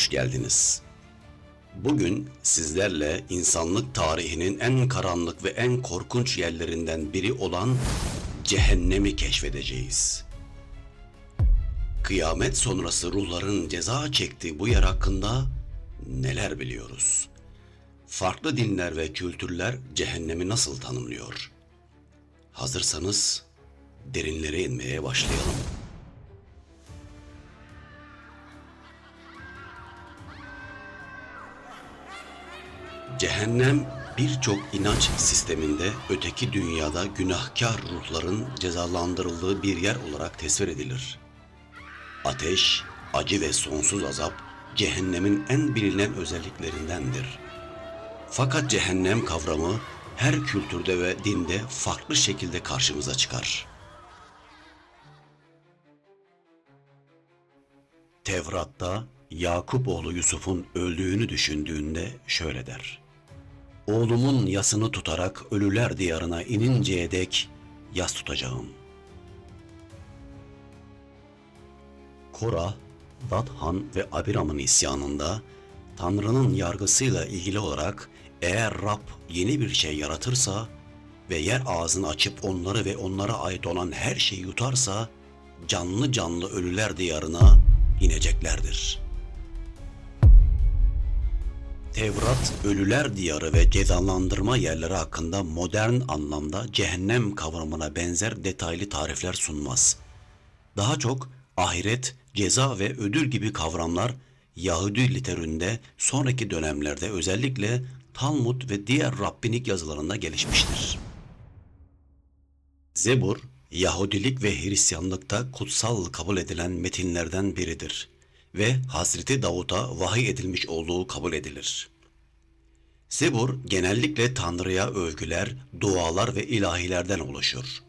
hoş geldiniz. Bugün sizlerle insanlık tarihinin en karanlık ve en korkunç yerlerinden biri olan cehennemi keşfedeceğiz. Kıyamet sonrası ruhların ceza çektiği bu yer hakkında neler biliyoruz? Farklı dinler ve kültürler cehennemi nasıl tanımlıyor? Hazırsanız derinlere inmeye başlayalım. Cehennem birçok inanç sisteminde öteki dünyada günahkar ruhların cezalandırıldığı bir yer olarak tesvir edilir. Ateş, acı ve sonsuz azap cehennemin en bilinen özelliklerindendir. Fakat cehennem kavramı her kültürde ve dinde farklı şekilde karşımıza çıkar. Tevrat'ta Yakup oğlu Yusuf'un öldüğünü düşündüğünde şöyle der. Oğlumun yasını tutarak ölüler diyarına ininceye dek yas tutacağım. Kora, Dathan ve Abiram'ın isyanında Tanrı'nın yargısıyla ilgili olarak eğer Rab yeni bir şey yaratırsa ve yer ağzını açıp onları ve onlara ait olan her şeyi yutarsa canlı canlı ölüler diyarına ineceklerdir. Tevrat, ölüler diyarı ve cezalandırma yerleri hakkında modern anlamda cehennem kavramına benzer detaylı tarifler sunmaz. Daha çok ahiret, ceza ve ödül gibi kavramlar Yahudi literatüründe sonraki dönemlerde özellikle Talmud ve diğer Rabbinik yazılarında gelişmiştir. Zebur, Yahudilik ve Hristiyanlıkta kutsal kabul edilen metinlerden biridir ve Hazreti Davut'a vahiy edilmiş olduğu kabul edilir. Zebur genellikle Tanrı'ya övgüler, dualar ve ilahilerden oluşur.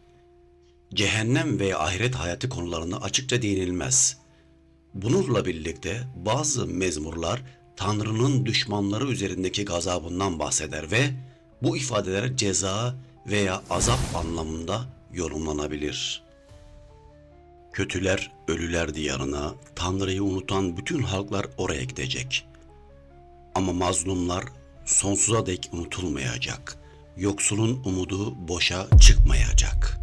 Cehennem ve ahiret hayatı konularına açıkça değinilmez. Bununla birlikte bazı mezmurlar Tanrı'nın düşmanları üzerindeki gazabından bahseder ve bu ifadeler ceza veya azap anlamında yorumlanabilir. Kötüler ölüler diyarına, Tanrı'yı unutan bütün halklar oraya gidecek. Ama mazlumlar sonsuza dek unutulmayacak. Yoksulun umudu boşa çıkmayacak.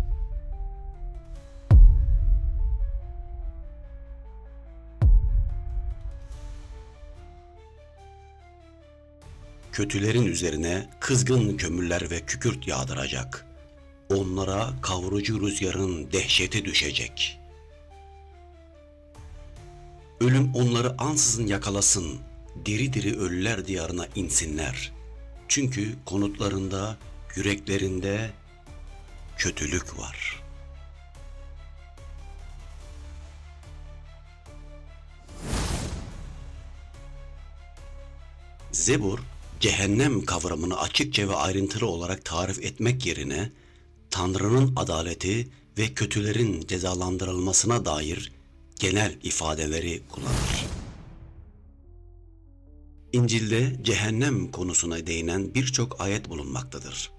Kötülerin üzerine kızgın kömürler ve kükürt yağdıracak. Onlara kavurucu rüzgarın dehşeti düşecek. Ölüm onları ansızın yakalasın, diri diri ölüler diyarına insinler. Çünkü konutlarında, yüreklerinde kötülük var. Zebur, cehennem kavramını açıkça ve ayrıntılı olarak tarif etmek yerine Tanrı'nın adaleti ve kötülerin cezalandırılmasına dair genel ifadeleri kullanır. İncil'de cehennem konusuna değinen birçok ayet bulunmaktadır.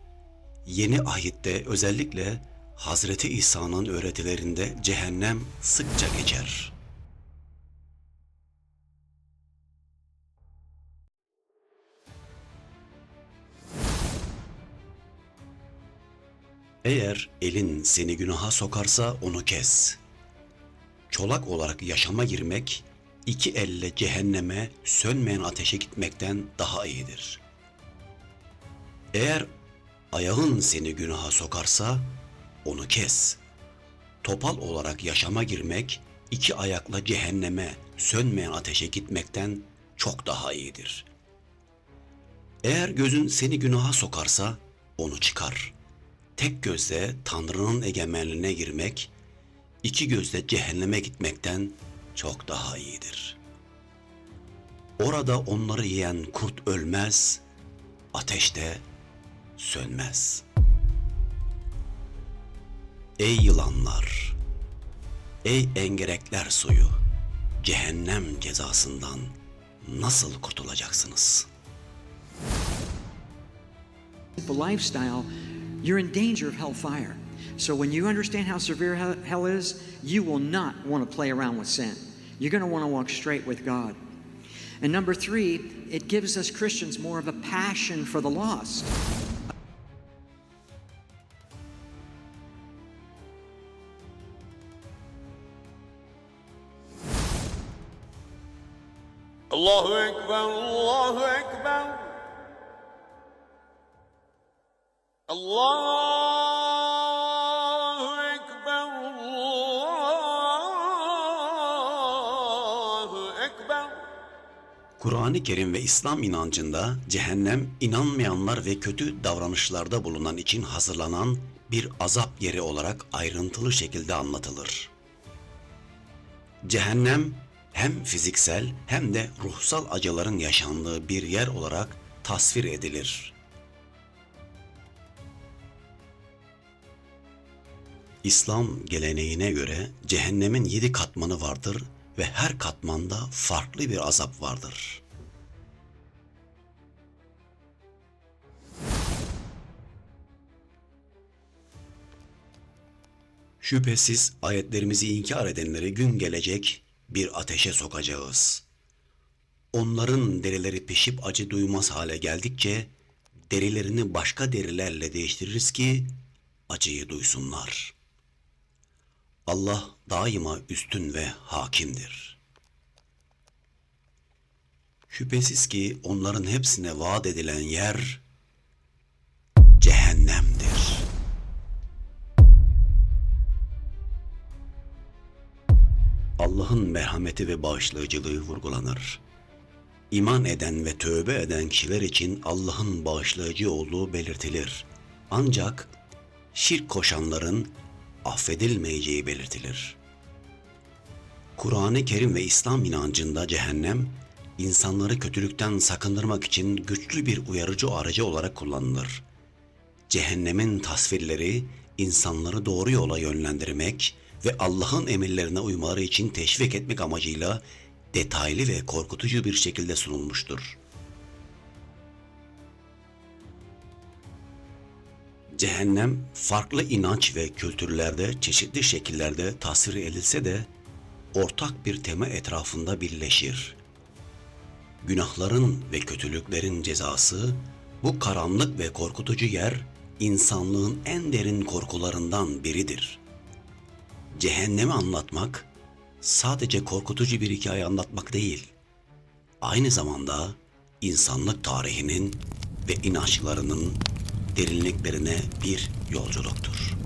Yeni ahitte özellikle Hazreti İsa'nın öğretilerinde cehennem sıkça geçer. Eğer elin seni günaha sokarsa onu kes. Çolak olarak yaşama girmek, iki elle cehenneme sönmeyen ateşe gitmekten daha iyidir. Eğer ayağın seni günaha sokarsa onu kes. Topal olarak yaşama girmek, iki ayakla cehenneme sönmeyen ateşe gitmekten çok daha iyidir. Eğer gözün seni günaha sokarsa onu çıkar.'' tek gözle Tanrı'nın egemenliğine girmek, iki gözle cehenneme gitmekten çok daha iyidir. Orada onları yiyen kurt ölmez, ateşte sönmez. Ey yılanlar, ey engerekler suyu, cehennem cezasından nasıl kurtulacaksınız? The lifestyle you're in danger of hellfire. So when you understand how severe hell is, you will not want to play around with sin. You're going to want to walk straight with God. And number three, it gives us Christians more of a passion for the lost. Allahu Akbar, Allahu Akbar. Allah Kur'an-ı Kerim ve İslam inancında cehennem inanmayanlar ve kötü davranışlarda bulunan için hazırlanan bir azap yeri olarak ayrıntılı şekilde anlatılır. Cehennem hem fiziksel hem de ruhsal acıların yaşandığı bir yer olarak tasvir edilir. İslam geleneğine göre cehennemin yedi katmanı vardır ve her katmanda farklı bir azap vardır. Şüphesiz ayetlerimizi inkar edenleri gün gelecek bir ateşe sokacağız. Onların derileri pişip acı duymaz hale geldikçe derilerini başka derilerle değiştiririz ki acıyı duysunlar. Allah daima üstün ve hakimdir. Şüphesiz ki onların hepsine vaat edilen yer Allah'ın merhameti ve bağışlayıcılığı vurgulanır. İman eden ve tövbe eden kişiler için Allah'ın bağışlayıcı olduğu belirtilir. Ancak şirk koşanların affedilmeyeceği belirtilir. Kur'an-ı Kerim ve İslam inancında cehennem, insanları kötülükten sakındırmak için güçlü bir uyarıcı aracı olarak kullanılır. Cehennemin tasvirleri insanları doğru yola yönlendirmek ve Allah'ın emirlerine uymaları için teşvik etmek amacıyla detaylı ve korkutucu bir şekilde sunulmuştur. Cehennem farklı inanç ve kültürlerde çeşitli şekillerde tasvir edilse de ortak bir tema etrafında birleşir. Günahların ve kötülüklerin cezası bu karanlık ve korkutucu yer insanlığın en derin korkularından biridir. Cehennemi anlatmak sadece korkutucu bir hikaye anlatmak değil, aynı zamanda insanlık tarihinin ve inançlarının derinliklerine bir yolculuktur.